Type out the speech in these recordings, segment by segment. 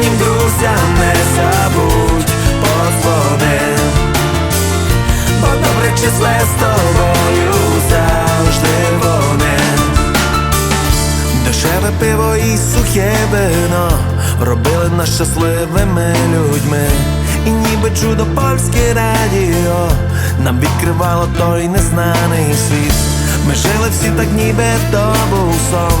справжнім друзям не забудь подзвони Бо добре числе з тобою завжди вони Дешеве пиво і сухе вино робили нас щасливими людьми. І ніби чудо польське радіо нам відкривало той незнаний світ. Ми жили всі так, ніби то був сон,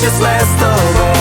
подзвони Бо добре числе з тобою